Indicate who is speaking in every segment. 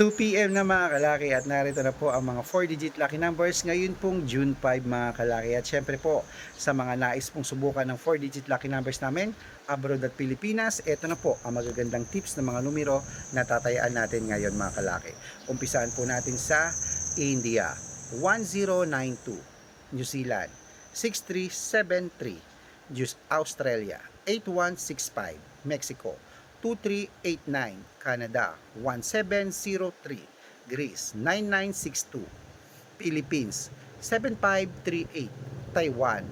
Speaker 1: 2 p.m. na mga kalaki at narito na po ang mga 4-digit lucky numbers ngayon pong June 5 mga kalaki at syempre po sa mga nais pong subukan ng 4-digit lucky numbers namin abroad at Pilipinas, ito na po ang magagandang tips ng mga numero na tatayaan natin ngayon mga kalaki. Umpisaan po natin sa India 1092, New Zealand 6373, Jus- Australia 8165, Mexico 2389, Canada 1703, Greece 9962, Philippines 7538, Taiwan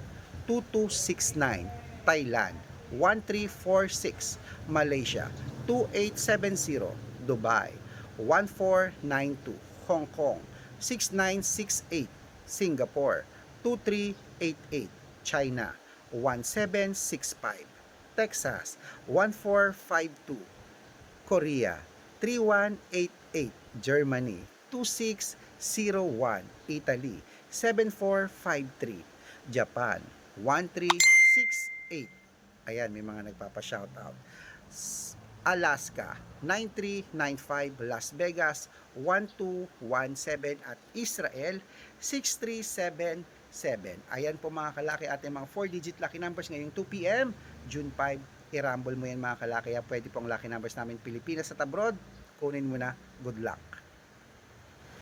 Speaker 1: 2269, Thailand 1346, Malaysia 2870, Dubai 1492, Hong Kong 6968, Singapore 2388, China 1765, Texas 1452, Korea 3188, Germany 2601, Italy 7453, Japan 1368. Ayan, may mga nagpapa-shoutout. Alaska 9395, Las Vegas 1217 at Israel 6377. Ayan po mga kalaki ating mga 4-digit lucky numbers ngayong 2 p.m. June 5. I-rumble mo yan mga kalaki. Pwede pong lucky numbers namin Pilipinas at abroad. Kunin mo na. Good luck.